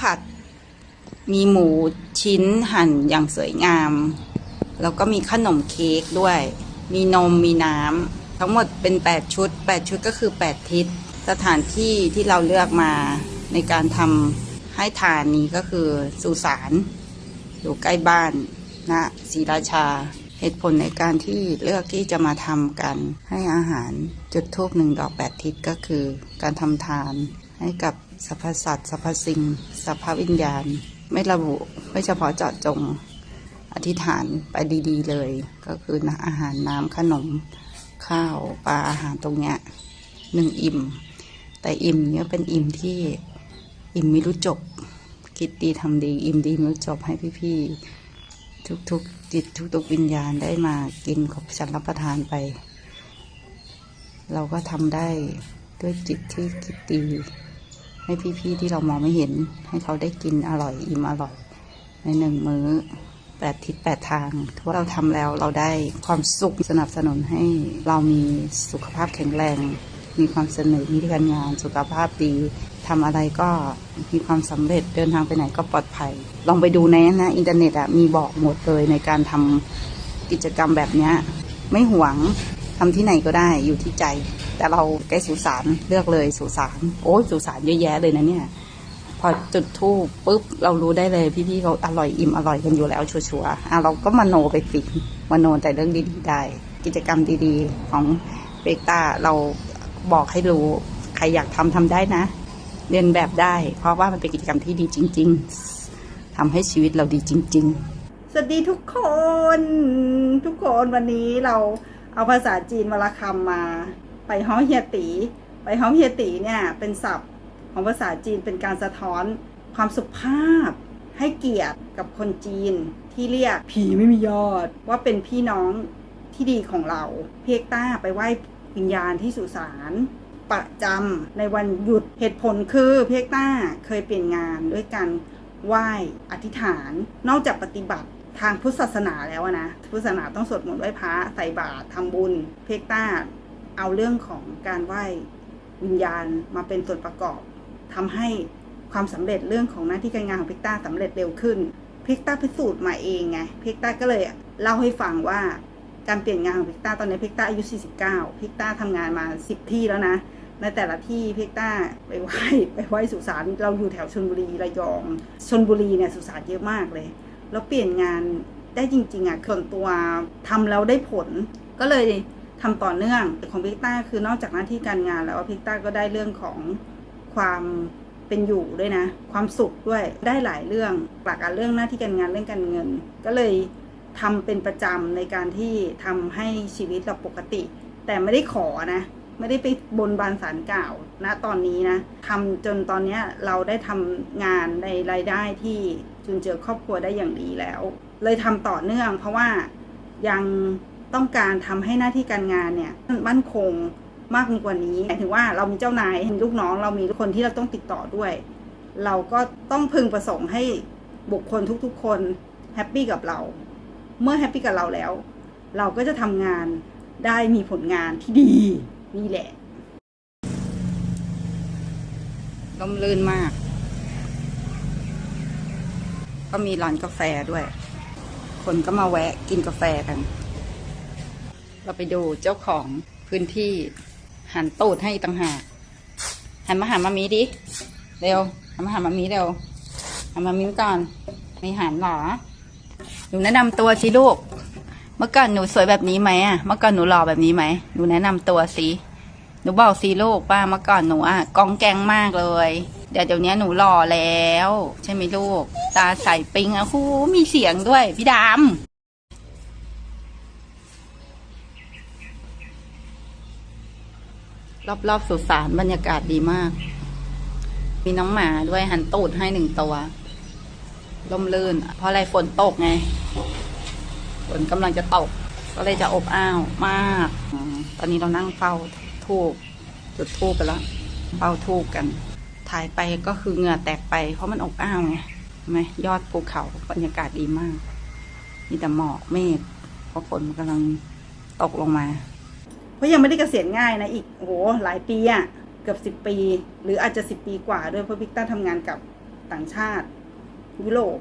ผัด มีหมูชิ้นหั่นอย่างสวยงาม แล้วก็มีขนมเค้กด้วย มีนมมีน้ำทั้งหมดเป็น 8 ชุด 8 ชุดก็คือ 8 ทิศ สถานที่ที่เราเลือกมาในการทำให้ทานนี้ก็คือสุสานอยู่ใกล้บ้านนะศรีราชาเหตุผลในการที่เลือกที่จะมาทำกันให้อาหารจุดทูบหนึ่งดอกแปดทิศก็คือ การทำทานให้กับ สรรพสัตว์สรรพสิ่งสรรพวิญญาณ ไม่ระบุไม่เฉพาะเจาะจงอธิษฐานไปดีๆเลย ก็คือนะอาหารน้ำขนม ข้าวปลาอาหารตรงเนี้ยหนึ่งอิ่ม แต่อิ่มเนี้ยเป็นอิ่มที่อิ่มไม่รู้จบ คิดดีทำดี อิ่มดีไม่รู้จบให้พี่ๆทุกๆจิตทุกๆวิญญาณได้มากินขอบฉันรับประทานไป เราก็ทำได้ด้วยจิตที่คิดดี ให้พี่ๆที่เรามองไม่เห็น ให้เขาได้กินอร่อยอิ่มอร่อย ในหนึ่งมื้อแปดทิศแปดทางถ้าเราทำแล้วเราได้ความสุขสนับสนุนให้เรามีสุขภาพแข็งแรง มีความสนุกมีการงานสุขภาพดีทำอะไรก็มีความสำเร็จเดินทางไปไหนก็ปลอดภัย ลองไปดูในนะอินเทอร์เน็ตอะมีบอกหมดเลยในการทำกิจกรรมแบบนี้ไม่หวงทำที่ไหนก็ได้อยู่ที่ใจ แต่เราใกล้สุสานเลือกเลยสุสานโอ้ยสุสานเยอะแยะเลยนะเนี่ย พอจุดทูปปุ๊บเรารู้ได้เลยพี่ๆเขาอร่อยอิ่มอร่อยกันอยู่แล้วชัวร์ๆอะเราก็มโนไปสิมโนแต่เรื่องดีๆได้ กิจกรรมดีๆของเบต้าเราบอกให้รู้ใครอยากทำทำได้นะ เรียนแบบได้ เพราะว่ามันเป็นกิจกรรมที่ดีจริง ๆทำให้ชีวิตเราดีจริง ๆ สวัสดีทุกคนทุกคนวันนี้เราเอาภาษาจีนวลคำมา ไปฮ้อเฮียตี ไปฮ้อเฮียตีเนี่ยเป็นศัพท์ของภาษาจีนเป็นการสะท้อนความสุภาพ ให้เกียรติกับคนจีนที่เรียกผีไม่มียอด ว่าเป็นพี่น้องที่ดีของเรา เพียกต้าไปไหว้วิญญาณที่สุสานประจำในวันหยุดเหตุผลคือเพียกต้าเคยเปลี่ยนงานด้วยการไหว้อธิษฐาน นอกจากปฏิบัติทางพุทธศาสนาแล้วนะพุทธศาสนาต้องสวดมนต์ไหว้พระใส่บาตรทำบุญ เพกต้า เอาเรื่องของการไหว้วิญญาณมาเป็นส่วนประกอบทำให้ความสำเร็จเรื่องของหน้าที่การงานของเพกต้าสำเร็จเร็วขึ้นเพกต้าพิสูจน์มาเองไงเพกต้าก็เลยเล่าให้ฟังว่าการเปลี่ยนงานของเพกต้าตอนนี้เพกต้าอายุ 49เพกต้าทำงานมา 10 ที่แล้วนะในแต่ละที่เพกต้าไปไหว้ไปไหว้สุสานเราอยู่แถวชนบุรีระยองชนบุรีเนี่ยสุสานเยอะมากเลย แล้วเปลี่ยนงานได้จริง ๆอะส่วนตัวทำแล้วได้ผลก็เลย ทำต่อเนื่องของพิกต้าคือนอกจากหน้าที่การงานแล้วพิกต้าก็ได้เรื่องของความเป็นอยู่ด้วยนะ ความสุขด้วยได้หลายเรื่องหลักการเรื่องหน้าที่การงานเรื่องการเงิน ก็เลยทำเป็นประจำในการที่ทำให้ชีวิตเราปกติ แต่ไม่ได้ขอนะ ไม่ได้ไปบนบานสารกล่าวนะตอนนี้นะทำจนตอนเนี้เราได้ทำงานในรายได้ที่จุนเจือครอบครัวได้อย่างดีแล้ว เลยทำต่อเนื่องเพราะว่ายัง ต้องการทำให้หน้าที่การงานเนี่ยมั่นคงมากกว่านี้หมายถึงว่าเรามีเจ้านายมีลูกน้อง เรามีคนที่เราต้องติดต่อด้วย เราก็ต้องพึงประสงค์ให้บุคคลทุกๆ คนแฮปปี้กับเรา เมื่อแฮปปี้กับเราแล้ว เราก็จะทำงานได้มีผลงานที่ดีนี่แหละร่มรื่นมาก ก็มีร้านกาแฟด้วย คนก็มาแวะกินกาแฟกัน เราไปดูเจ้าของพื้นที่หันตูดให้ต่างหากหันมาหามามีดิเร็วหันมาหามามีเร็วหันมามีก่อนไม่หันหรอหนูแนะนำตัวสิลูก เมื่อก่อนหนูสวยแบบนี้ไหมอะเมื่อก่อนหนูหล่อแบบนี้ไหมหนูแนะนำตัวสิหนูบอกสิลูกป้าเมื่อก่อนหนูอะกองแกงมากเลยเดี๋ยวเดี๋ยวนี้หนูหล่อแล้ว ใช่ไหมลูก ตาใสปิงอะหูมีเสียงด้วย พี่ดำ รอบรอบๆสุสานบรรยากาศดีมาก มีน้องหมาด้วยหันตูดให้หนึ่งตัวลมลื่น เพราะอะไรฝนตกไง ฝนกำลังจะตก ก็เลยจะอบอ้าวมาก ตอนนี้เรานั่งเฝ้าทูบจุดทูบไปแล้วเฝ้าทูบกัน ถ่ายไปก็คือเหงื่อแตกไป เพราะมันอบอ้าวไงไหมยอดภูเขาบรรยากาศดีมาก มีแต่หมอกเมฆเพราะฝนกำลังตกลงมา เพราะยังไม่ได้เกษียณง่ายนะอีกโอ้โหหลายปีอะเกือบสิบปี หรืออาจจะสิบปีกว่าด้วยเพราะพิกต้าทำงานกับต่างชาติยุโรป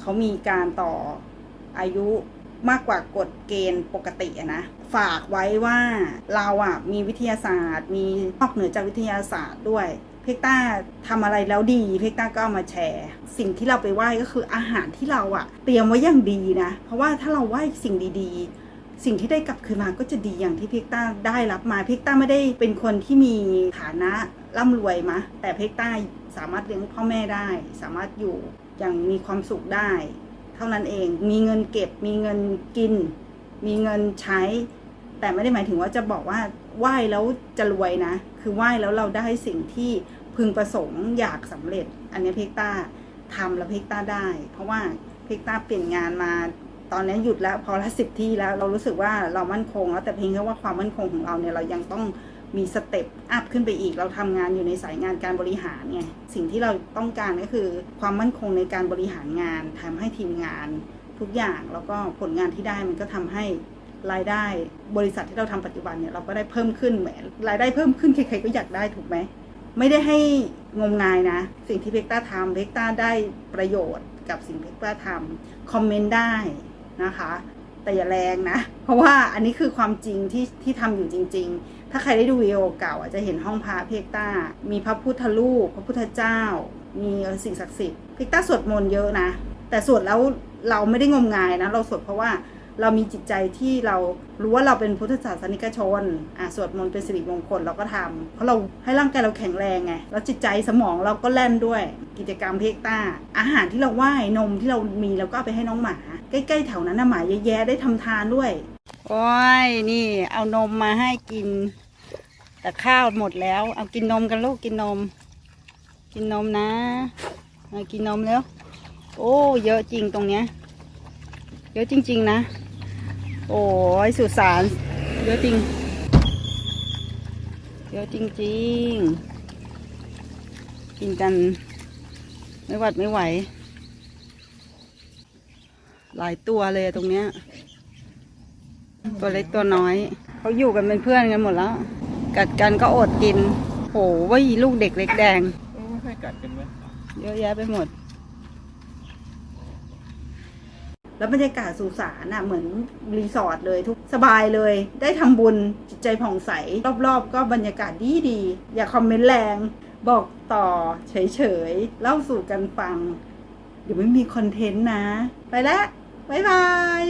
เขามีการต่ออายุมากกว่ากฎเกณฑ์ปกติอะนะ ฝากไว้ว่าเราอะมีวิทยาศาสตร์ มีนอกเหนือจากวิทยาศาสตร์ด้วย เพกต้าทำอะไรแล้วดี เพกต้าก็เอามาแชร์ สิ่งที่เราไปไหว้ก็คืออาหารที่เราอะ เตรียมไว้อย่างดีนะ เพราะว่าถ้าเราไหว้สิ่งดีๆ สิ่งที่ได้กลับคืนมาก็จะดีอย่างที่เพกต้าได้รับมาเพกต้าไม่ได้เป็นคนที่มีฐานะร่ำรวยมะ แต่เพกต้าสามารถเลี้ยงพ่อแม่ได้ สามารถอยู่อย่างมีความสุขได้ เท่านั้นเองมีเงินเก็บ มีเงินกิน มีเงินใช้ แต่ไม่ได้หมายถึงว่าจะบอกว่าไหว้แล้วจะรวยนะ คือไหว้แล้วเราได้สิ่งที่พึงประสงค์อยากสำเร็จ อันนี้เพกต้าทำแล้วเพกต้าได้ เพราะว่าเพกต้าเปลี่ยนงานมา ตอนนี้หยุดแล้วพอละสิบที่แล้วเรารู้สึกว่าเรามั่นคงแล้วแต่เพียงแค่ว่าความมั่นคงของเราเนี่ยเรายังต้องมีสเต็ปอัพขึ้นไปอีก เราทำงานอยู่ในสายงานการบริหารไงสิ่งที่เราต้องการก็คือ ความมั่นคงในการบริหารงานทำให้ทีมงานทุกอย่างแล้วก็ผลงานที่ได้มันก็ทำให้รายได้บริษัทที่เราทำปัจจุบันเนี่ยเราก็ได้เพิ่มขึ้นแหมรายได้เพิ่มขึ้นใครๆก็อยากได้ถูกไหมไม่ได้ให้งมงายนะ สิ่งที่เพกต้าทำเพกต้าได้ประโยชน์กับสิ่งเพกต้าทำคอมเมนต์ได้ นะคะ แต่อย่าแรงนะ เพราะว่าอันนี้คือความจริงที่ที่ทำอยู่จริง ๆ ถ้าใครได้ดูวิดีโอเก่าอะจะเห็นห้องพระเพกต้า มีพระพุทธรูปพระพุทธเจ้า มีสิ่งศักดิ์สิทธิ์เพกต้าสวดมนต์เยอะนะ แต่สวดแล้วเราไม่ได้งมงายนะ เราสวดเพราะว่าเรามีจิตใจที่เรารู้ว่าเราเป็นพุทธศาสนิกชนอะสวดมนต์เป็นสิริมงคลเราก็ทำเพราะเราให้ร่างกายเราแข็งแรงไง แล้วจิตใจสมองเราก็แล่นด้วย กิจกรรมเพกต้า อาหารที่เราไหว้นมที่เรามีเราก็เอาไปให้น้องหมา ใกล้ๆแถวนั้นนะหมาเยอะแยะได้ทำทานด้วย โอ้ยนี่ เอานมมาให้กิน แต่ข้าวหมดแล้ว เอากินนมกันลูกกินนม กินนมนะมากินนมแล้ว โอ้ เยอะจริงตรงเนี้ย เยอะจริง ๆ นะ โอ้ยสุสานเยอะจริง เยอะจริง ๆ กินกันไม่หวัดไม่ไหว หลายตัวเลยตรงเนี้ย ตัวเล็กตัวน้อย เขาอยู่กันเป็นเพื่อนกันหมดแล้ว กัดกันก็อดกิน โหว่าอีลูกเด็กเล็กแดงไม่ค่อยกัดกันไหมเยอะแยะไปหมด แล้วบรรยากาศสุสานอะเหมือนรีสอร์ทเลยทุกสบายเลย ได้ทำบุญจิตใจผ่องใส รอบๆ ก็บรรยากาศดีดีๆอย่าคอมเมนต์แรง บอกต่อเฉยๆ เล่าสู่กันฟัง เดี๋ยวไม่มีคอนเทนต์นะ ไปแล้ว บ๊ายบาย